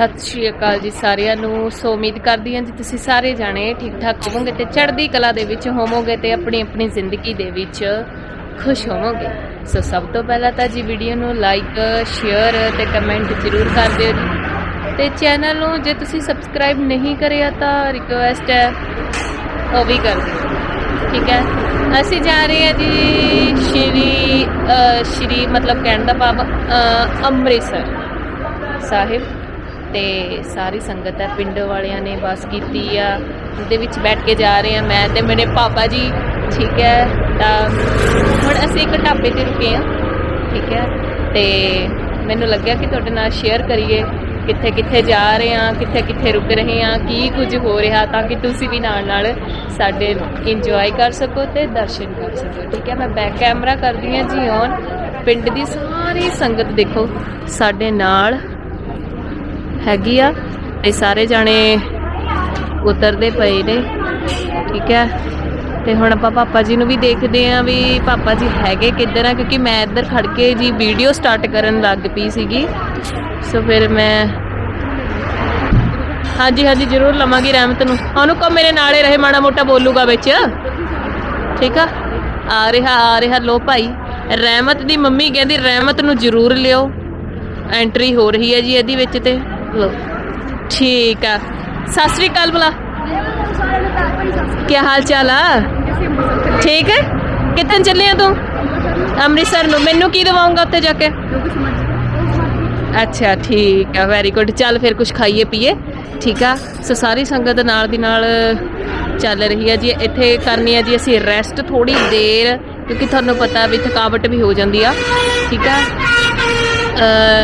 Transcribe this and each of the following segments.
ਸਤਿ ਸ਼੍ਰੀ ਅਕਾਲ ਜੀ ਸਾਰਿਆਂ ਨੂੰ। ਸੋ ਉਮੀਦ ਕਰਦੀ ਹਾਂ ਜੀ ਤੁਸੀਂ ਸਾਰੇ ਜਾਣੇ ਠੀਕ ਠਾਕ ਹੋਵੋਗੇ ਤੇ ਚੜ੍ਹਦੀ ਕਲਾ ਦੇ ਵਿੱਚ ਹੋਵੋਗੇ ਤੇ ਆਪਣੀ ਆਪਣੀ ਜ਼ਿੰਦਗੀ ਦੇ ਵਿੱਚ ਖੁਸ਼ ਹੋਵੋਗੇ। ਸੋ ਸਭ ਤੋਂ ਪਹਿਲਾਂ ਤਾਂ ਜੀ ਵੀਡੀਓ ਨੂੰ ਲਾਈਕ ਸ਼ੇਅਰ ਤੇ ਕਮੈਂਟ ਜ਼ਰੂਰ ਕਰ ਦਿਓ ਜੀ। ਤੇ ਚੈਨਲ ਨੂੰ ਜੇ ਤੁਸੀਂ ਸਬਸਕ੍ਰਾਈਬ ਨਹੀਂ ਕਰਿਆ ਤਾਂ ਰਿਕੁਐਸਟ ਹੈ, ਉਹ ਵੀ ਕਰ ਦਿਓ। ਠੀਕ ਹੈ? ਅਸੀਂ ਜਾ ਰਹੇ ਹਾਂ ਜੀ ਸ਼੍ਰੀ ਸ਼੍ਰੀ ਮਤਲਬ ਕਹਿਣ ਦਾ ਭਾਵ ਅੰਮ੍ਰਿਤਸਰ ਸਾਹਿਬ। ਤੇ ਸਾਰੀ ਸੰਗਤ ਹੈ, ਪਿੰਡ ਵਾਲਿਆਂ ਨੇ ਬੱਸ ਕੀਤੀ ਆ, ਉਹਦੇ ਵਿੱਚ ਬੈਠ ਕੇ ਜਾ ਰਹੇ ਆ ਮੈਂ ਤੇ ਮੇਰੇ ਪਾਪਾ ਜੀ, ਠੀਕ ਹੈ, ਤਾਂ ਹੁਣ ਅਸੀਂ ਇੱਕ ਢਾਬੇ ਤੇ ਰੁਕੇ ਆ ਠੀਕ ਹੈ, ਤੇ ਮੈਨੂੰ ਲੱਗਿਆ ਕਿ ਤੁਹਾਡੇ ਨਾਲ ਸ਼ੇਅਰ ਕਰੀਏ ਕਿੱਥੇ ਕਿੱਥੇ ਜਾ ਰਹੇ ਆ ਕਿੱਥੇ ਕਿੱਥੇ ਰੁਕ ਰਹੇ ਆ ਕੀ ਕੁਝ ਹੋ ਰਿਹਾ, ਤਾਂ ਕਿ ਤੁਸੀਂ ਵੀ ਨਾਲ ਨਾਲ ਸਾਡੇ ਇੰਜੋਏ ਕਰ ਸਕੋ ਤੇ ਦਰਸ਼ਨ ਕਰ ਸਕੋ, ਠੀਕ ਹੈ, ਮੈਂ ਬੈਕ ਕੈਮਰਾ ਕਰਦੀ ਹਾਂ ਜੀ ਔਨ ਪਿੰਡ ਦੀ ਸਾਰੀ ਸੰਗਤ ਦੇਖੋ, ਸਾਡੇ ਨਾਲ ਹੈਗੀ ਆ। ਇਹ ਸਾਰੇ ਜਾਣੇ ਉਤਰਦੇ ਪਏ ਨੇ। ਠੀਕ ਹੈ ਤੇ ਹੁਣ ਆਪਾਂ ਪਾਪਾ ਜੀ ਨੂੰ ਵੀ ਦੇਖਦੇ ਆਂ ਵੀ ਪਾਪਾ ਜੀ ਹੈਗੇ ਕਿੱਧਰ ਆ, ਕਿਉਂਕਿ ਮੈਂ ਇੱਧਰ ਖੜ ਕੇ ਜੀ ਵੀਡੀਓ ਸਟਾਰਟ ਕਰਨ ਲੱਗ ਪਈ ਸੀਗੀ। ਸੋ ਫਿਰ ਮੈਂ ਹਾਂਜੀ ਹਾਂਜੀ, ਜ਼ਰੂਰ ਲਵਾਂਗੀ ਰਹਿਮਤ ਨੂੰ। ਉਹਨੂੰ ਕੋ ਮੇਰੇ ਨਾਲੇ ਰਹੇ, ਮਾੜਾ ਮੋਟਾ ਬੋਲੂਗਾ ਵਿੱਚ। ਠੀਕ ਆ? ਆ ਰਿਹਾ ਆ ਰਿਹਾ ਲੋ ਭਾਈ। ਰਹਿਮਤ ਦੀ ਮੰਮੀ ਕਹਿੰਦੀ ਰਹਿਮਤ ਨੂੰ ਜ਼ਰੂਰ ਲਿਓ। ਐਂਟਰੀ ਹੋ ਰਹੀ ਹੈ ਜੀ ਇਹਦੀ ਵਿੱਚ ਤੇ। ਲੋ ਠੀਕ ਆ। ਸਤਿ ਸ੍ਰੀ ਅਕਾਲ ਬੁਲਾ ਕੀ ਹਾਲ ਚਾਲ ਆ? ਠੀਕ ਹੈ? ਕਿੱਥੇ ਚੱਲੇ ਆ ਤੂੰ? ਅੰਮ੍ਰਿਤਸਰ ਨੂੰ। ਮੈਨੂੰ ਕੀ ਦਵਾਉਂਗਾ ਉੱਥੇ ਜਾ ਕੇ? ਅੱਛਾ, ਠੀਕ ਆ। ਵੈਰੀ ਗੁੱਡ ਚੱਲ ਫਿਰ ਕੁਝ ਖਾਈਏ, ਪੀਏ। ਠੀਕ ਆ। ਸੋ ਸਾਰੀ ਸੰਗਤ ਨਾਲ ਦੀ ਨਾਲ ਚੱਲ ਰਹੀ ਹੈ ਜੀ। ਇੱਥੇ ਕਰਨੀ ਹੈ ਜੀ ਅਸੀਂ ਰੈਸਟ ਥੋੜੀ ਦੇਰ, ਕਿਉਂਕਿ ਤੁਹਾਨੂੰ ਪਤਾ ਵੀ ਥਕਾਵਟ ਵੀ ਹੋ ਜਾਂਦੀ ਆ। ਠੀਕ ਆ?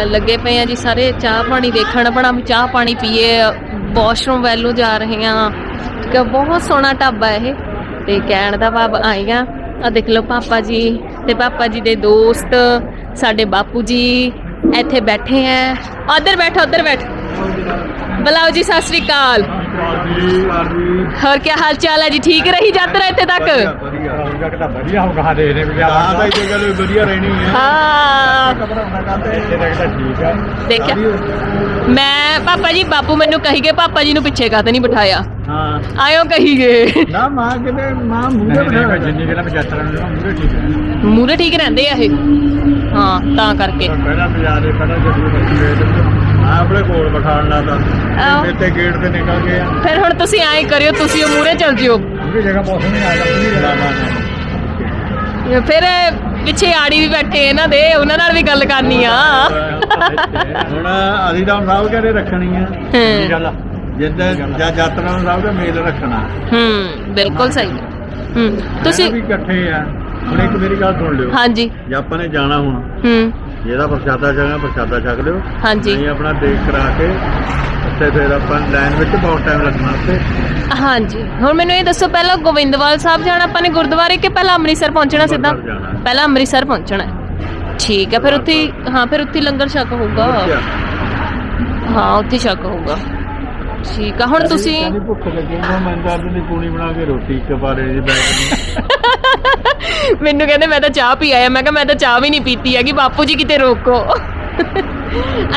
ਲੱਗੇ ਪਏ ਆ ਜੀ ਸਾਰੇ, ਚਾਹ ਪਾਣੀ ਦੇਖਣ ਆਪਣਾ ਵੀ ਚਾਹ ਪਾਣੀ ਪੀਏ ਵਾਸ਼ਰੂਮ ਵੈਲੂ ਜਾ ਰਹੇ ਆ। ਠੀਕ ਆ, ਬਹੁਤ ਸੋਹਣਾ ਢਾਬਾ ਇਹ। ਤੇ ਕਹਿਣ ਦਾ ਭਾਵ ਆਏਗਾ ਆ ਦੇਖ ਲਓ ਪਾਪਾ ਜੀ ਤੇ ਪਾਪਾ ਜੀ ਦੇ ਦੋਸਤ, ਸਾਡੇ ਬਾਪੂ ਜੀ ਇੱਥੇ ਬੈਠੇ ਆ। ਉਧਰ ਬੈਠ ਉਧਰ ਬੈਠ। ਬੁਲਾਓ ਜੀ, ਸਤਿ ਸ੍ਰੀ ਅਕਾਲ। ਹੋਰ ਕੀ ਹਾਲ ਚਾਲ ਹੈ ਜੀ? ਠੀਕ ਰਹੀ ਯਾਤਰਾ ਇੱਥੇ ਤੱਕ? ਹੋਊਗਾ ਕਿ ਤਾਂ ਵਧੀਆ ਹੋਊਗਾ ਦੇ ਦੇ ਵੀ ਹਾਂ ਤਾਂ ਇਹ ਗੱਲ ਵਧੀਆ ਰਹਿਣੀ ਹੈ। ਹਾਂ। ਇੱਥੇ ਤੱਕ ਤਾਂ ਠੀਕ ਆ ਦੇਖਿਆ। ਮੈਂ ਪਾਪਾ ਜੀ ਬਾਪੂ ਮੈਨੂੰ ਕਹੀ ਗਏ ਪਾਪਾ ਜੀ ਨੂੰ ਪਿੱਛੇ ਕਾਤੇ ਨਹੀਂ ਬਿਠਾਇਆ। ਹਾਂ। ਆਇਓ ਕਹੀ ਗਏ। ਨਾ ਮਾਂ ਕਿਤੇ ਮਾਂ ਮੂਹਰੇ ਬਣਾ ਜਿੰਨੀ ਮੈਂ ਯਾਤਰਾ ਨੂੰ ਮੂਰੇ ਠੀਕ ਹੈ ਮੂਰੇ ਠੀਕ ਰਹਿੰਦੇ ਆ ਇਹ। ਹਾਂ ਤਾਂ ਕਰਕੇ। ਪਹਿਲਾਂ ਬਾਜ਼ਾਰ ਦੇ ਪਹਿਲਾਂ ਜਦੋਂ ਬੱਚੀ ਆਪਣੇ ਕੋਲ ਬਿਠਾਉਣ ਦਾ ਤਾਂ। ਆਹੋ। ਤੇ ਤੇ ਗੇਟ ਤੇ ਨਿਕਲ ਗਏ ਆ। ਫਿਰ ਹੁਣ ਤੁਸੀਂ ਐਂ ਕਰਿਓ ਤੁਸੀਂ ਉਹ ਮੂਰੇ ਚੱਲ ਜਿਓ। ਜਗ੍ਹਾ ਪੂਰੀ ਨਾ ਨਾ ਨਾ ਫਿਰ ਪਿੱਛੇ ਆੜੀ ਵੀ ਬੈਠੇ ਇਹਨਾਂ ਦੇ ਉਹਨਾਂ ਨਾਲ ਵੀ ਗੱਲ ਕਰਨੀ ਆ। ਹੁਣ ਤਾਂ ਹੁਣ ਸਭ ਘਰੇ ਰੱਖਣੀ ਆ? ਹੂੰ। ਗੱਲ ਆ? ਜਿੱਦਾਂ ਜਾਂ ਯਾਤਰਾ ਨੂੰ ਸਭ ਦਾ ਮੇਲ ਰੱਖਣਾ। ਹੂੰ ਬਿਲਕੁਲ ਸਹੀ। ਹੂੰ ਤੁਸੀਂ ਤੁਸੀਂ ਵੀ ਇਕੱਠੇ ਆ। ਹੁਣ ਇੱਕ ਮੇਰੀ ਗੱਲ ਸੁਣ ਲਿਓ। ਹਾਂਜੀ। ਜੇ ਆਪਾਂ ਨੇ ਜਾਣਾ ਹੁਣ ਹੂੰ। ਜਿਹਦਾ ਪ੍ਰਸ਼ਾਦਾ ਛਕਣਾ ਪ੍ਰਸ਼ਾਦਾ ਛਕ ਲਿਓ। ਹਾਂਜੀ। ਨਹੀਂ ਆਪਣਾ ਦੇਖ ਕਰਾ ਕੇ ਉੱਥੇ ਫਿਰ ਆਪਾਂ ਲਾਈਨ ਵਿੱਚ ਬਹੁਤ ਟਾਈਮ ਲੱਗਣਾ ਉੱਥੇ। ਹਾਂਜੀ। ਹੁਣ ਮੈਨੂੰ ਇਹ ਦੱਸੋ ਪਹਿਲਾਂ ਗੋਬਿੰਦਵਾਲ ਸਾਹਿਬ ਜਾਣਾ ਆਪਾਂ ਨੇ ਗੁਰਦੁਆਰੇ ਕਿ ਪਹਿਲਾਂ ਅੰਮ੍ਰਿਤਸਰ ਪਹੁੰਚਣਾ ਸਿੱਧਾ? ਅੰਮ੍ਰਿਤਸਰ ਜਾਣਾ। ਪਹਿਲਾਂ ਅੰਮ੍ਰਿਤਸਰ ਪਹੁੰਚਣਾ ਹੈ। ਠੀਕ ਹੈ ਫਿਰ ਉੱਥੇ ਹੀ- ਹਾਂ ਫਿਰ ਉੱਥੇ ਹੀ ਲੰਗਰ ਛਕ ਹੋਊਗਾ। ਹਾਂ ਉੱਥੇ ਹੀ ਛਕ ਹੋਊਗਾ। ਠੀਕ ਆ ਹੁਣ ਤੁਸੀਂ ਭੁੱਖ ਲੱਗੀ ਨਾ ਮੈਂ ਤਾਂ ਆਪਣੀ ਪੂਣੀ ਬਣਾ ਕੇ ਰੋਟੀ ਬਾਰੇ ਦੀ ਬੈਗ ਨੂੰ ਮੈਨੂੰ ਕਹਿੰਦੇ ਮੈਂ ਤਾਂ ਚਾਹ ਪੀ ਆਇਆ। ਮੈਂ ਕਿਹਾ ਮੈਂ ਤਾਂ ਚਾਹ ਵੀ ਨਹੀਂ ਪੀਤੀ ਹੈਗੀ ਬਾਪੂ ਜੀ ਕਿਤੇ ਰੋਕੋ।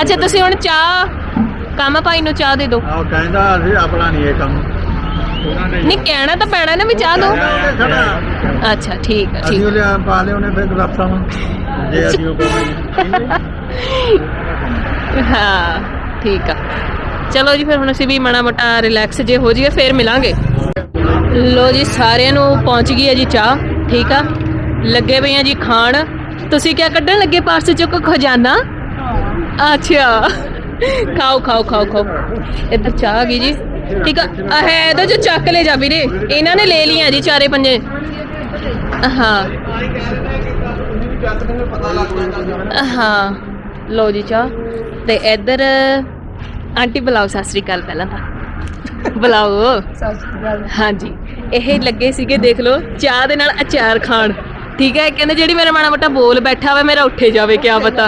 ਅੱਛਾ ਤੁਸੀਂ ਹੁਣ ਚਾਹ ਕਾਮਾ ਭਾਈ ਨੂੰ ਚਾਹ ਦੇ ਦਿਓ। ਆਹ ਕਹਿੰਦਾ ਅਸੀਂ ਆਪਣਾ ਨਹੀਂ ਇਹ ਕੰਮ। ਉਹਨਾਂ ਨੇ ਨਹੀਂ ਕਹਿਣਾ ਤਾਂ ਪੈਣਾ ਨਾ ਵੀ ਚਾਹ ਦਿਓ। ਅੱਛਾ ਠੀਕ ਹੈ ਅਸੀਂ ਠੀਕ। ਉਹ ਲਿਆ ਪਾ ਲਿਆ ਉਹਨੇ ਫਿਰ ਨੂੰ। ਜੇ ਅਸੀਂ ਉਹ ਕਰਾਂਗੇ ਹਾਂ ਠੀਕ ਆ। ਚਲੋ ਜੀ ਫਿਰ ਹੁਣ ਅਸੀਂ ਵੀ ਮਾੜਾ ਮੋਟਾ ਰਿਲੈਕਸ ਜੇ ਹੋ ਜਾਈਏ ਫਿਰ ਮਿਲਾਂਗੇ। ਲੋ ਜੀ ਸਾਰਿਆਂ ਨੂੰ ਪਹੁੰਚ ਗਈ ਹੈ ਜੀ ਚਾਹ ਠੀਕ ਆ। ਲੱਗੇ ਪਏ ਆ ਜੀ ਖਾਣ। ਤੁਸੀਂ ਕੀ ਕੱਢਣ ਲੱਗੇ ਪਾਸ ਚੋਂ ਕੋ ਖਜ਼ਾਨਾ? ਅੱਛਾ। ਖਾਓ ਖਾਓ ਖਾਓ ਖਾਓ। ਇੱਧਰ ਚਾਹ ਆ ਗਈ ਜੀ। ਠੀਕ ਆ ਆਹ ਹੈ ਇਹਦੇ ਚ ਚੱਕ ਲੈ ਜਾ ਵੀਰੇ। ਇਹਨਾਂ ਨੇ ਲੈ ਲਈਆਂ ਜੀ ਚਾਰੇ ਪੰਜੇ। ਹਾਂ। ਹਾਂ। ਲੋ ਜੀ ਚਾਹ। ਤੇ ਇੱਧਰ ਆਂਟੀ ਬੁਲਾਓ ਸਤਿ ਸ੍ਰੀ ਅਕਾਲ ਪਹਿਲਾਂ ਤਾਂ। ਬੁਲਾਓ। ਹਾਂਜੀ। ਇਹ ਲੱਗੇ ਸੀਗੇ ਦੇਖ ਲਓ ਚਾਹ ਦੇ ਨਾਲ ਅਚਾਰ ਖਾਣ। ਠੀਕ ਹੈ ਕਹਿੰਦੇ ਜਿਹੜੀ ਮੇਰਾ ਮਾੜਾ ਮੋਟਾ ਬੋਲ ਬੈਠਾ ਵਾ ਮੇਰਾ ਉੱਠੇ ਜਾਵੇ ਕਿਆ ਪਤਾ।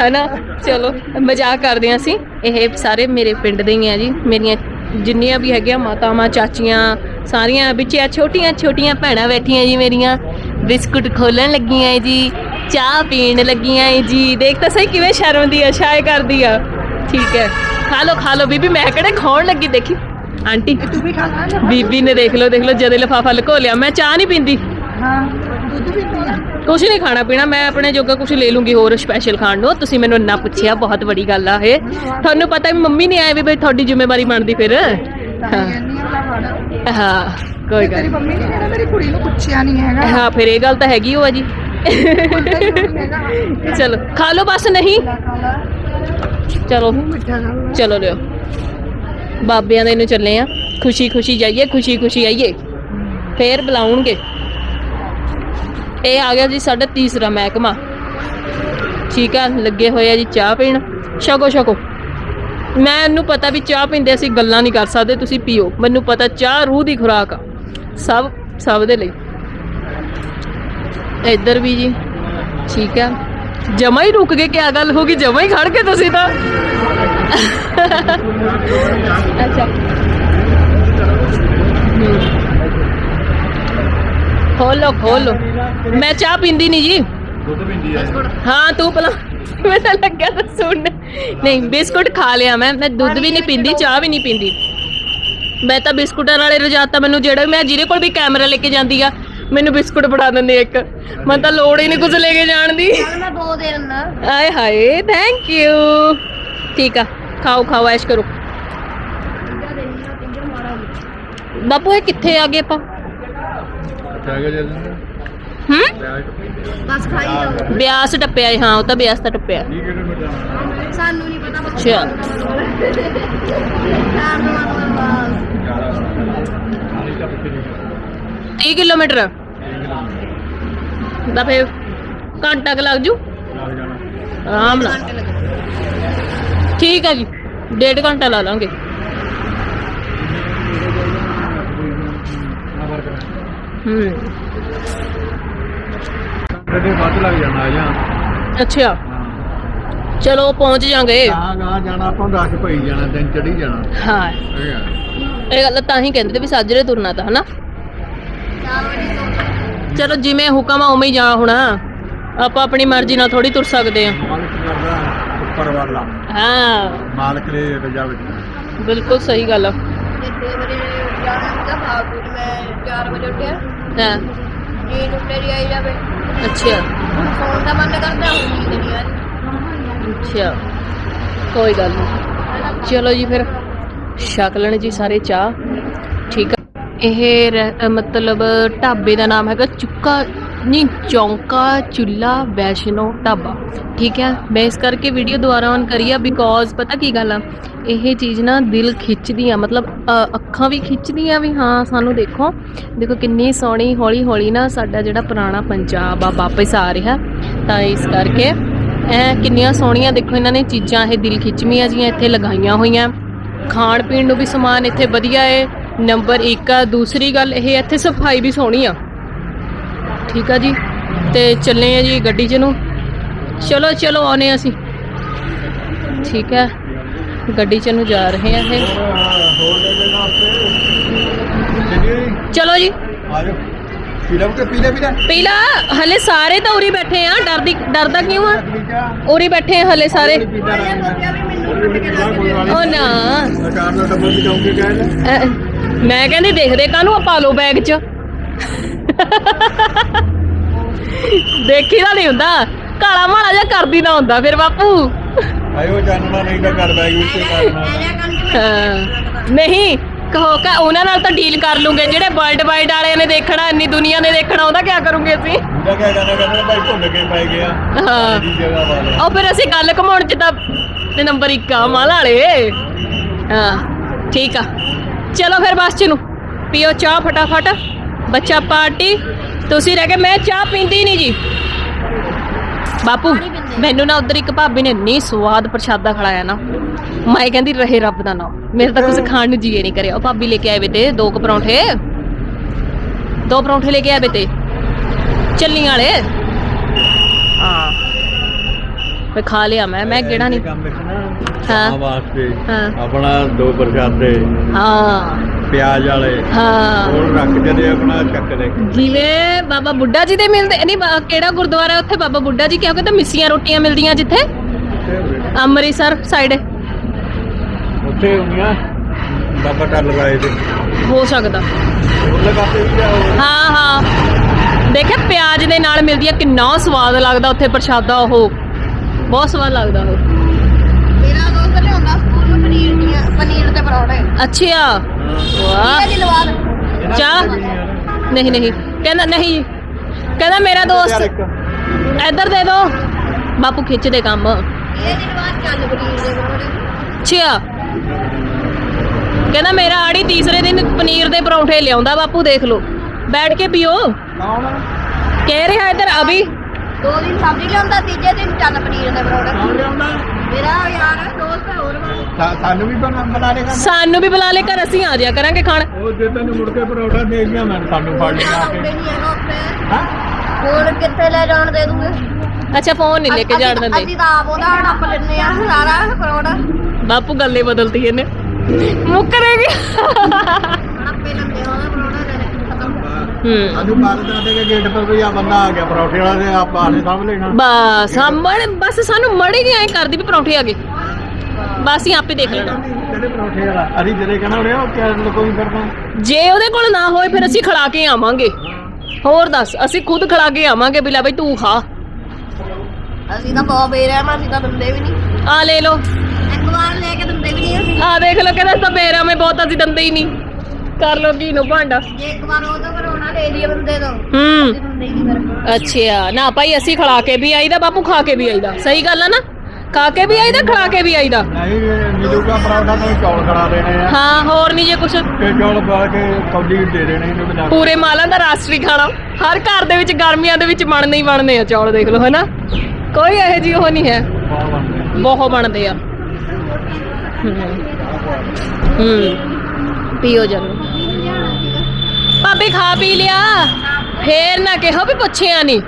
ਹੈਨਾ? ਚਲੋ ਮਜ਼ਾਕ ਕਰਦੇ ਹਾਂ ਅਸੀਂ। ਇਹ ਸਾਰੇ ਮੇਰੇ ਪਿੰਡ ਦੇ ਹੀ ਆ ਜੀ। ਮੇਰੀਆਂ ਜਿੰਨੀਆਂ ਵੀ ਹੈਗੀਆਂ ਮਾਤਾਵਾਂ ਚਾਚੀਆਂ ਸਾਰੀਆਂ ਵਿੱਚ ਆ ਛੋਟੀਆਂ ਛੋਟੀਆਂ ਭੈਣਾਂ ਬੈਠੀਆਂ ਜੀ ਮੇਰੀਆਂ। ਬਿਸਕੁਟ ਖੋਲਣ ਲੱਗੀਆਂ ਜੀ ਚਾਹ ਪੀਣ ਲੱਗੀਆਂ ਜੀ। ਦੇਖ ਤਾਂ ਸਹੀ ਕਿਵੇਂ ਸ਼ਰਮ ਦੀ ਆ ਸ਼ਾਇ ਕਰਦੀ ਆ। ਠੀਕ ਹੈ। ਖਾ ਲਓ ਖਾ ਲਓ। ਬੀਬੀ ਮੈਂ ਕਿਹੜੇ ਖਾਣ ਲੱਗੀ ਦੇਖੀ? ਆਂਟੀ ਤੂੰ ਵੀ ਖਾ ਲੈ। ਬੀਬੀ ਨੇ ਦੇਖ ਲਓ ਦੇਖ ਲਓ ਜਦੇ ਲਫਾਫਾ ਲਕੋ ਲਿਆ। ਮੈਂ ਚਾਹ ਨਹੀਂ ਪੀਂਦੀ। ਹਾਂ। ਦੁੱਧ ਵੀ ਪੀਣਾ ਕੁਛ ਨਹੀਂ ਖਾਣਾ ਪੀਣਾ ਮੈਂ ਆਪਣੇ ਜੋਗਾ ਕੁਛ ਲੈ ਲੂੰਗੀ ਹੋਰ ਸਪੈਸ਼ਲ ਖਾਣ ਨੂੰ। ਤੁਸੀਂ ਮੈਨੂੰ ਇੰਨਾ ਪੁੱਛਿਆ ਬਹੁਤ ਵੱਡੀ ਗੱਲ ਆ ਇਹ। ਤੁਹਾਨੂੰ ਪਤਾ ਵੀ ਮੰਮੀ ਨਹੀਂ ਆਏ ਵੀ ਬਈ ਤੁਹਾਡੀ ਜ਼ਿੰਮੇਵਾਰੀ ਬਣਦੀ ਫਿਰ। ਤਾਂ ਹੀ। ਇੰਨੀ ਵਾਲਾ ਫੜ ਹਾਂ ਕੋਈ ਤੇਰੀ ਗੱਲ ਮੰਮੀ ਨੇ ਕਿਹਾ ਮੇਰੀ ਕੁੜੀ ਨੂੰ ਪੁੱਛਿਆ ਨਹੀਂ ਹੈਗਾ। ਹਾਂ ਫਿਰ ਇਹ ਗੱਲ ਤਾਂ ਹੈਗੀ ਉਹ ਆ ਜੀ। ਚਲੋ ਖਾ ਲਓ ਬਸ ਨਹੀਂ। ਚਲੋ। ਮਿੱਠਾ ਚਲੋ ਲਿਓ। ਬਾਬਿਆਂ ਦੇ ਨੂੰ ਚੱਲੇ ਆ। ਖੁਸ਼ੀ ਖੁਸ਼ੀ ਜਾਈਏ ਖੁਸ਼ੀ ਖੁਸ਼ੀ ਆਈਏ। ਫੇਰ ਬੁਲਾਉਣਗੇ। ਇਹ ਆ ਗਿਆ ਜੀ ਸਾਡਾ ਤੀਸਰਾ ਮਹਿਕਮਾ। ਠੀਕ ਆ, ਲੱਗੇ ਹੋਏ ਆ ਜੀ ਚਾਹ ਪੀਣ। ਛਕੋ ਛਕੋ। ਮੈਂ ਇਹਨੂੰ ਪਤਾ ਵੀ ਚਾਹ ਪੀਂਦੇ ਅਸੀਂ ਗੱਲਾਂ ਨਹੀਂ ਕਰ ਸਕਦੇ, ਤੁਸੀਂ ਪੀਓ। ਮੈਨੂੰ ਪਤਾ ਚਾਹ ਰੂਹ ਦੀ ਖੁਰਾਕ ਆ। ਸਭ ਸਭ ਦੇ ਲਈ। ਇੱਧਰ ਵੀ ਜੀ, ਠੀਕ ਆ। ਜਮਾ ਹੀ ਰੁਕ ਗਏ, ਕਿਆ ਗੱਲ ਹੋ ਗਈ? ਜਮਾ ਹੀ ਖੜ ਕੇ ਤੁਸੀਂ ਤਾਂ। ਅੱਛਾ। ਖੋਲੋ ਖੋਲੋ। ਮੈਂ ਚਾਹ ਪੀਂਦੀ ਨਹੀਂ ਜੀ। ਦੁੱਧ ਪਿੰਦੀ ਆ। ਹਾਂ ਤੂੰ ਪਹਿਲਾਂ ਮੈਂ ਤਾਂ ਲੱਗਿਆ ਤਾਂ ਸੁਣ। ਨਹੀਂ ਬਿਸਕੁਟ ਖਾ ਲਿਆ ਮੈਂ। ਮੈਂ ਦੁੱਧ ਵੀ ਨਹੀਂ ਪੀਂਦੀ ਚਾਹ ਵੀ ਨਹੀਂ ਪੀਂਦੀ। ਮੈਂ ਤਾਂ ਬਿਸਕੁਟਾਂ ਵਾਲੇ ਰਜਾਤਾ ਮੈਨੂੰ ਜਿਹੜਾ ਮੈਂ ਜਿਹਦੇ ਕੋਲ ਵੀ ਕੈਮਰਾ ਲੈ ਕੇ ਜਾਂਦੀ ਆ ਮੈਨੂੰ ਬਿਸਕੁਟ ਫੜਾ ਦਿੰਦੇ ਇੱਕ। ਮੈਂ ਤਾਂ ਲੋੜ ਹੀ ਨਹੀਂ ਕੁਝ ਲੈ ਕੇ ਜਾਣ ਦੀ। ਮੈਂ ਦੋ ਦੇ ਦਿੰਦਾ ਆਏ ਹਾਏ ਥੈਂਕ ਯੂ ਠੀਕ ਆ ਖਾਓ ਖਾਓ ਐਸ਼ ਕਰੋ। ਬਾਪੂ ਇਹ ਕਿੱਥੇ ਆ ਗਏ ਆਪਾਂ? ਹੂੰ ਬਸ ਖਾਈ ਜਾਓ ਬਿਆਸ ਟੱਪਿਆ ਏ, ਹਾਂ ਉਹ ਤਾਂ ਬਿਆਸ ਤਾਂ ਟੱਪਿਆ ਕੀ ਕਿਲੋਮੀਟਰ ਸਾਨੂੰ ਨਹੀਂ ਪਤਾ ਬੱਚਾ ਅੱਛਾ ਟਾਈਮ ਦਾ ਨਹੀਂ ਤਾਂ ਪਿੱਛੇ ਨਹੀਂ 30 ਕਿਲੋਮੀਟਰ ਦਾ ਫੇ ਘੰਟਾ ਕੁ ਲੱਗ ਜੂ ਲੱਗ ਜਾਣਾ ਆਰਾਮ ਨਾਲ ਠੀਕ ਹੈ ਜੀ ਡੇਢ ਘੰਟਾ ਲਾ ਲਾਂਗੇ ਹੂੰ ਕਦੇ ਵੱਧ ਲੱਗ ਜਾਣਾ ਆ ਜਾਂ? ਅੱਛਾ। ਚਲੋ ਪਹੁੰਚ ਜਾਾਂਗੇ। ਗਾਂ ਗਾਂ ਜਾਣਾ ਆਪਾਂ ਨੂੰ ਦੱਸ ਪਈ ਜਾਣਾ ਦਿਨ ਚੜੀ ਜਾਣਾ। ਹਾਂ। ਇਹ ਗੱਲ ਤਾਂ ਹੀ ਕਹਿੰਦੇ ਤੇ ਵੀ ਸਾਜਰੇ ਤੁਰਨਾ ਤਾਂ ਹਨਾ? ਚਲੋ ਜਿਵੇਂ ਹੁਕਮ ਆ ਉਵੇਂ ਹੀ ਜਾ ਹੁਣ। ਆਪਾਂ ਆਪਣੀ ਮਰਜ਼ੀ ਨਾਲ ਥੋੜੀ ਤੁਰ ਸਕਦੇ ਆ ਮਾਲਕ ਕਰਦਾ ਉੱਪਰ ਵਾਲਾ ਹਾਂ। ਮਾਲਕ ਦੇ ਰਜਾ ਵਿੱਚ। ਬਿਲਕੁਲ ਸਹੀ ਗੱਲ ਆ। ਜਾਣਾ ਦਾ ਫਾਲਤੂ ਮੈਂ 4 ਵਜੇ ਉੱਠਿਆ ਹਾਂ ਨੀਂਦ ਉੱਤੇ ਆਈ ਜਾਵੇ ਅੱਛਾ। ਫੋਨ ਦਾ ਮਨ ਕਰਦਾ ਹੁਣ ਨੀਂਦ ਨਹੀਂ ਆ ਅੱਛਾ। ਕੋਈ ਗੱਲ ਨਹੀਂ ਚਲੋ ਜੀ ਫਿਰ। ਛਕ ਲੈਣ ਜੀ ਸਾਰੇ ਚਾਹ। ਠੀਕ ਆ। ਇਹ ਮਤਲਬ ਢਾਬੇ ਦਾ ਨਾਮ ਹੈਗਾ ਚੁੱਕਾ ਨਹੀਂ ਚੌਂਕਾ ਚੁੱਲਾ ਵੈਸ਼ਨੋ ਢਾਬਾ। ਠੀਕ ਹੈ? ਮੈਂ ਇਸ ਕਰਕੇ ਵੀਡੀਓ ਦੁਬਾਰਾ ਔਨ ਕਰੀ ਆ ਬਿਕੋਜ਼ ਪਤਾ ਕੀ ਗੱਲ ਆ? ਇਹ ਚੀਜ਼ ਨਾ ਦਿਲ ਖਿੱਚਦੀ ਆ। ਮਤਲਬ ਅ, ਅੱਖਾਂ ਵੀ ਖਿੱਚਦੀਆਂ ਵੀ ਹਾਂ ਸਾਨੂੰ ਦੇਖੋ। ਦੇਖੋ ਕਿੰਨੀ ਸੋਹਣੀ ਹੌਲੀ ਹੌਲੀ ਨਾ ਸਾਡਾ ਜਿਹੜਾ ਪੁਰਾਣਾ ਪੰਜਾਬ ਆ ਵਾਪਸ ਆ ਰਿਹਾ। ਤਾਂ ਇਸ ਕਰਕੇ ਐ ਕਿੰਨੀਆਂ ਸੋਹਣੀਆਂ ਦੇਖੋ ਇਹਨਾਂ ਨੇ ਚੀਜ਼ਾਂ ਇਹ ਦਿਲ ਖਿੱਚਵੀਆਂ ਜੀਆਂ ਇੱਥੇ ਲਗਾਈਆਂ ਹੋਈਆਂ। ਖਾਣ ਪੀਣ ਨੂੰ ਵੀ ਸਮਾਨ ਇੱਥੇ ਵਧੀਆ ਏ। ਨੰਬਰ 1 ਆ। ਦੂਸਰੀ ਗੱਲ ਇਹ ਇੱਥੇ ਸਫ਼ਾਈ ਵੀ ਸੋਹਣੀ ਆ। ਠੀਕ ਆ ਜੀ। ਤੇ ਚੱਲੇ ਆ ਜੀ ਗੱਡੀ 'ਚ ਨੂੰ। ਚਲੋ ਚਲੋ ਆਉਨੇ ਅਸੀਂ। ਠੀਕ ਹੈ ਗੱਡੀ 'ਚ ਨੂੰ ਜਾ ਰਹੇ ਆ ਇਹ। ਚਲੋ ਜੀ। ਆ ਜਾਓ ਪੀ ਲਓ ਕਿ ਪੀ ਲੈ ਪੀ ਲੈ। ਪਹਿਲਾ ਹਲੇ ਸਾਰੇ ਤਾਂ ਉਰੀ ਬੈਠੇ ਆ। ਡਰਦੀ ਡਰਦਾ ਕਿਉਂ ਆ? ਉਰੀ ਬੈਠੇ ਆ ਹਲੇ ਸਾਰੇ। ਉਹ ਨਾ। ਸਰਕਾਰ ਦਾ ਡੱਬਾ ਵੀ ਜਾਉਂਗੇ ਕਹਿ ਅਹ, ਮੈਂ ਕਹਿੰਦੀ ਦੇਖਦੇ ਕਾਹਨੂੰ ਆ ਪਾ ਲਓ ਬੈਗ 'ਚ। ਦੇਖੀ ਦਾ ਨਹੀਂ ਹੁੰਦਾ। ਕਾਲਾ ਮਾਲਾ ਜਿਹਾ ਕਰਦੀ ਨਾ ਹੁੰਦਾ ਫਿਰ ਬਾਪੂ। ਆਇਓ ਜਾਨਣਾ ਨਹੀਂ ਤਾਂ ਕਰ ਬੈਗ ਵਿੱਚ ਕਰਨਾ ਹਾਂ, ਨਹੀਂ ਕਹੋ ਕਿ ਉਹਨਾਂ ਨਾਲ ਤਾਂ ਡੀਲ ਕਰ ਲੂੰਗੇ। ਜਿਹੜੇ ਵਰਲਡ ਵਾਈਡ ਵਾਲਿਆਂ ਨੇ ਦੇਖਣਾ ਇੰਨੀ ਦੁਨੀਆ ਨੇ ਦੇਖਣਾ ਉਹਦਾ ਕੀ ਕਰੂੰਗੇ ਅਸੀਂ? ਉਹਦਾ ਕਿਆ ਕਰਨਾ ਕਹਿੰਦਾ ਭਾਈ ਭੁੱਲ ਕੇ ਪੈ ਗਿਆ। ਹਾਂ। ਦੀ ਜਗ੍ਹਾ ਵਾਲੇ ਉਹ ਫਿਰ ਅਸੀਂ ਗੱਲ ਘਮਾਉਣ ਚ ਤਾਂ ਤੇ ਨੰਬਰ 1 ਆ ਮਾਲ ਵਾਲੇ। ਹਾਂ ਠੀਕ ਆ। ਚਲੋ ਫਿਰ ਬੱਸ ਚ ਨੂੰ। ਪੀਓ ਚਾਹ ਫਟਾਫਟ। ਬੱਚਾ ਪਾਰਟੀ ਤੁਸੀਂ ਰਹਿ ਗਏ ਮੈਂ ਚਾਹ ਪੀਂਦੀ ਨਹੀਂ ਜੀ। ਬਾਪੂ ਮੈਨੂੰ ਨਾ ਉਧਰ ਇੱਕ ਭਾਬੀ ਨੇ ਇੰਨੀ ਸਵਾਦ ਪ੍ਰਸ਼ਾਦਾ ਖੜਾਇਆ ਨਾ ਮੈਂ ਕਹਿੰਦੀ ਰਹੇ ਰੱਬ ਦਾ ਨਾਮ ਮੇਰੇ ਤਾਂ ਕੁਝ ਖਾਣ ਨੂੰ ਜੀਏ ਨਹੀਂ ਕਰਿਆ। ਉਹ ਭਾਬੀ ਲੈ ਕੇ ਆਏ ਵੇ ਤੇ ਦੋ ਕੁ ਪਰੌਂਠੇ ਦੋ ਪਰੌਂਠੇ ਲੈ ਕੇ ਆਏ ਵੇ ਤੇ ਚੱਲੀਆਂ ਵਾਲੇ। ਹਾਂ। ਮੈਂ ਖਾ ਲਿਆ ਮੈਂ ਮੈਂ ਕਿਹੜਾ ਨਹੀਂ ਹਾਂ। ਆਪਣਾ ਦੋ ਪ੍ਰਸ਼ਾਦੇ। ਹਾਂ। ਪਿਆਜ਼ ਵਾਲੇ। ਹਾਂ। ਹੋਰ ਰੱਖ ਜਦੇ ਆਪਣਾ ਚੱਕ ਦੇ। ਜਿਵੇਂ ਬਾਬਾ ਬੁੱਢਾ ਜੀ ਦੇ ਮਿਲਦੇ ਨਹੀਂ ਬਾ- ਕਿਹੜਾ ਗੁਰਦੁਆਰਾ ਉੱਥੇ ਬਾਬਾ ਬੁੱਢਾ ਜੀ ਕਿਹਾ ਕਹਿੰਦਾ ਮਿੱਸੀਆਂ ਰੋਟੀਆਂ ਮਿਲਦੀਆਂ ਜਿੱਥੇ? ਅੰਮ੍ਰਿਤਸਰ ਸਾਈਡ ਉੱਥੇ ਹੁੰਦੀਆਂ ਬਾਬਾ ਟੱਲ ਲਗਾਏ ਤੇ ਹੋ ਸਕਦਾ। ਵੀ ਜਾਓ ਹਾਂ ਹਾਂ। ਦੇਖਿਆ ਪਿਆਜ਼ ਦੇ ਨਾਲ ਮਿਲਦੀ ਆ ਕਿੰਨਾ ਸਵਾਦ ਲੱਗਦਾ ਉੱਥੇ ਪ੍ਰਸ਼ਾਦਾ ਉਹ। ਬਹੁਤ ਸਵਾਦ ਲੱਗਦਾ ਉਹ। ਮੇਰਾ ਦੋਸਤ ਲਿਆਉਂਦਾ ਸਕੂਲ ਨੂੰ ਪਨੀਰ ਦੀਆਂ ਪਨੀਰ ਦੇ ਪਰੌਂਠੇ। ਅੱਛਾ। ਵਾਹ। ਇਹ ਜੀ ਲਵਾ ਚਾਹ? ਨਹੀਂ ਨਹੀਂ। ਕਹਿੰਦਾ ਨਹੀਂ। ਕਹਿੰਦਾ ਮੇਰਾ ਦੋਸਤ ਇੱਧਰ ਦੇ ਦੋ। ਬਾਪੂ ਖਿੱਚਦੇ ਕੰਮ। ਚੱਲ ਪਨੀਰ ਦੇ ਪਰੌਂਠੇ ਅੱਛਾ ਕਹਿੰਦਾ ਮੇਰਾ ਆੜੀ ਤੀਸਰੇ ਦਿਨ ਪਨੀਰ ਦੇ ਪਰੌਂਠੇ ਲਿਆਉਂਦਾ ਬਾਪੂ ਦੇਖ ਲਓ। ਬੈਠ ਕੇ ਪੀਓ। ਕਹਿ ਰਿਹਾ ਇੱਧਰ ਅਭੀ। ਦੋ ਦਿਨ ਸਬਜ਼ੀ ਲਿਆਉਂਦਾ ਤੀਜੇ ਦਿਨ ਚੱਲ ਪਨੀਰ ਦੇ ਪਰੌਂਠੇ। ਲਿਆਉਂਦਾ? ਮੇਰਾ ਯਾਰ ਦੋਸਤ ਹੈ ਹੋਰ ਵਾ ਸਾ- ਸਾਨੂੰ ਵੀ ਬਣਾ ਬਣਾ ਲੇਗਾ ਸਾਨੂੰ ਵੀ ਬੁਲਾ ਲੈ ਕਰ ਅਸੀਂ ਆ ਜਾਇਆ ਕਰਾਂਗੇ ਖਾਣ। ਉਹ ਜੇ ਤੈਨੂੰ ਮੁੜ ਕੇ ਪਰੌਠਾ ਦੇ ਗਿਆ ਮੈਂ ਸਾਨੂੰ ਫੜ ਲਿਆ ਨਾ ਕੇ। ਉੱਤੇ ਨਹੀਂ ਹੈਗਾ ਉੱਤੇ ਹਾਂ? ਹੋਰ ਕਿੱਥੇ ਲੈ ਜਾਣ ਦੇ ਦੂੰਗੇ ਅੱਛਾ ਫੋਨ ਨਹੀਂ ਲੈ ਕੇ ਜਾਣ ਦਿੰਦੇ। ਅਸੀਂ ਤਾਂ ਆਪ ਉਹਦਾ ਹੜੱਪ ਲੈਣੇ ਆ ਸਾਰਾ ਪਰੌਂਠਾ। ਬਾਪੂ ਗੱਲੇ ਬਦਲਤੀ ਇਹਨੇ। ਮੁੱਕਰੇਗੀ ਹੜੱਪੇ ਲੈਂਦੇ ਆ ਉਹਦਾ। ਖਤਮ ਹੂੰ। ਸਾਨੂੰ ਬਾਹਰ ਜਾ ਕੇ ਗੇਟ ਪਰ ਕੋਈ ਆ ਬੰਦਾ ਆ ਗਿਆ ਪਰੌਠੇ ਵਾਲਾ ਤੇ ਆਪਾਂ ਆਲੇ ਸਾਹਮ ਲੈਣਾ। ਬਸ ਹਮੜ ਬਸ ਸਾਨੂੰ ਮੜੀ ਨਹੀਂ ਐ ਕਰਦੀ ਵੀ ਪਰੌਂਠੇ ਆ ਗਏ। ਬਸ ਹੀ ਆਪੇ ਦੇਖ ਲੈਣਾ। ਜਿਹੜੇ ਪਰੌਠੇ ਵਾਲਾ ਅਰੀ ਜਿਹੜੇ ਕਹਿੰਦਾ ਉਹਨੇ ਉਹ ਕਿਆ ਕੋਈ ਫਿਰਦਾ ਜੇ ਉਹਦੇ ਕੋਲ ਨਾ ਹੋਏ ਫਿਰ ਅਸੀਂ ਖਿਲਾ ਕੇ ਆਵਾਂਗੇ। ਹੋਰ ਦੱਸ ਅਸੀਂ ਖੁਦ ਖਿਲਾ ਕੇ ਆਵਾਂਗੇ ਵੀ ਲੈ ਬਈ ਤੂੰ ਖਾ। ਅਸੀਂ ਤਾਂ ਬਹੁਤ ਬੇਰਹਿਮ ਆ, ਅਸੀਂ ਤਾਂ ਦਿੰਦੇ ਵੀ ਨਹੀਂ ਆ ਲੈ ਲੋ ਇੱਕ ਵਾਰ ਲੈ ਕੇ ਦਿੰਦੇ ਵੀ ਨਹੀਂ ਅਸੀਂ। ਆ ਦੇਖ ਲੋ ਕਹਿੰਦਾ ਤਾਂ ਮੇਰਾ ਮੈਂ ਬਹੁਤ ਅਸੀਂ ਦੰਦੇ ਹੀ ਨਹੀਂ ਕਰ ਲੋ ਕੀ ਨੂੰ ਭਾਂਡਾ। ਜੇ ਇੱਕ ਵਾਰ ਉਹ ਤੋਂ ਬੰਦੇ ਤੋਂ। ਹੂੰ। ਨਹੀਂ ਅੱਛਾ ਨਾ ਭਾਈ ਅਸੀਂ ਖਿਲਾ ਕੇ ਵੀ ਆਈਦਾ ਬਾਪੂ ਖਾ ਕੇ ਵੀ ਆਈਦਾ। ਸਹੀ ਗੱਲ ਆ ਨਾ? ਖਾ ਕੇ ਵੀ ਆਈਦਾ ਖਿਲਾ ਕੇ ਵੀ ਆਈਦਾ? ਨਹੀਂ ਮਿਲੂਗਾ ਪਰੌਠਾ ਤਾਂ ਚੌਲ ਖੜਾ ਦੇਣੇ ਆ। ਹਾਂ ਹੋਰ ਨਹੀਂ ਜੇ ਕੁਛ? ਤੇ ਚੌਲ ਪਾ ਕੇ ਕੌਲੀ ਦੇ ਦੇਣੇ ਇਹਨੂੰ ਬਣਾ ਕੇ। ਪੂਰੇ ਮਾਲਾਂ ਦਾ ਰਾਸ਼ਟਰੀ ਖਾਣਾ। ਹਰ ਘਰ ਦੇ ਵਿੱਚ ਗਰਮੀਆਂ ਦੇ ਵਿੱਚ ਬਣਨੇ ਹੀ ਬਣਨੇ ਆ ਚੌਲ ਦੇਖ ਲਓ ਹੈਨਾ? ਕੋਈ ਇਹੋ ਜਿਹੀ ਉਹ ਨਹੀਂ ਹੈ। ਬਹੁਤ ਬਣਦੇ ਬਹੁਤ ਬਣਦੇ ਆ। ਹੂੰ। ਹੂੰ। ਪੀਓ ਜਰੂਰ। ਭਾਬੀ ਖਾ ਪੀ ਲਿਆ। ਫੇਰ ਨਾ ਕਿਹੋ ਵੀ ਪੁੱਛਿਆ ਨਹੀਂ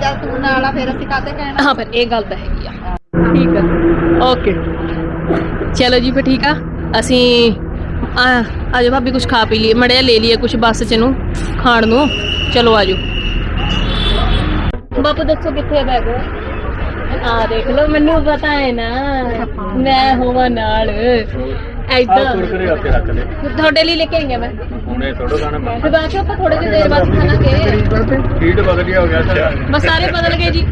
ਜਦ ਤੂੰ ਨਾਲ ਆ ਫਿਰ ਅਸੀਂ ਕਾਹਤੇ ਕਹਿਣਾ? ਹਾਂ ਫਿਰ ਇਹ ਗੱਲ ਤਾਂ ਹੈਗੀ ਆ। ਠੀਕ ਆ। ਓਕੇ। ਚਲੋ ਜੀ ਫਿਰ ਠੀਕ ਆ। ਅਸੀਂ ਆ ਆਜੋ ਭਾਬੀ ਕੁਝ ਖਾ ਪੀ ਲਈਏ। ਮੜਿਆ ਲੈ ਲਈਏ ਕੁਝ ਬੱਸ ਚ ਨੂੰ ਖਾਣ ਨੂੰ। ਚਲੋ ਆਜੋ। ਬਾਪੂ ਦੱਸੋ ਕਿੱਥੇ ਬੈਗ? ਆ ਦੇਖ ਲਓ ਮੈਨੂੰ ਪਤਾ ਹੈ ਨਾ। ਮੈਂ ਹੋਵਾਂ ਨਾਲ। ਆ ਐਦਾਂ ਕੁਰਕਰੇ ਉੱਤੇ ਰੱਖ ਲੈ। ਤੁਹਾਡੇ ਲਈ ਲੈ ਕੇ ਆਈ ਹਾਂ ਮੈਂ। ਹੁਣੇ ਥੋੜਾ ਗਾਣਾ ਫਿਰ ਬਾਅਦ ਚੋਂ ਆਪਾਂ ਥੋੜੇ ਜਿਹੀ ਦੇਰ ਬਾਅਦ ਖਾਣਾਗੇ ਫੀਡ ਬਦਲ ਗਿਆ ਹੋ ਗਿਆ ਅੱਛਾ। ਬਸ ਸਾਰੇ ਬਦਲ ਗਏ ਜੀ।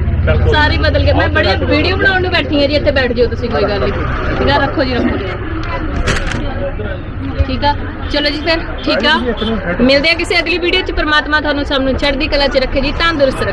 ਸਾਰੇ ਬਦਲ ਗਏ। ਮੈਂ ਬੜੀ ਵੀਡੀਓ ਬਣਾਉਣ ਨੂੰ ਬੈਠੀ ਹਾਂ ਜੀ ਇੱਥੇ ਬੈਠ ਜਾਓ ਤੁਸੀਂ ਕੋਈ ਗੱਲ ਨਹੀਂ। ਠੀਕ ਆ ਰੱਖੋ ਜੀ ਰੱਖੋ ਜੀ। ਠੀਕ ਆ? ਚਲੋ ਜੀ ਫਿਰ ਠੀਕ ਆ। ਮਿਲਦੇ ਆ ਕਿਸੇ ਅਗਲੀ ਵੀਡੀਓ ਚ। ਪ੍ਰਮਾਤਮਾ ਤੁਹਾਨੂੰ ਸਭ ਨੂੰ ਚੜ੍ਹਦੀ ਕਲਾ ਚ ਰੱਖੇ ਜੀ ਤੰਦਰੁਸਤ ਰੱਖੇ।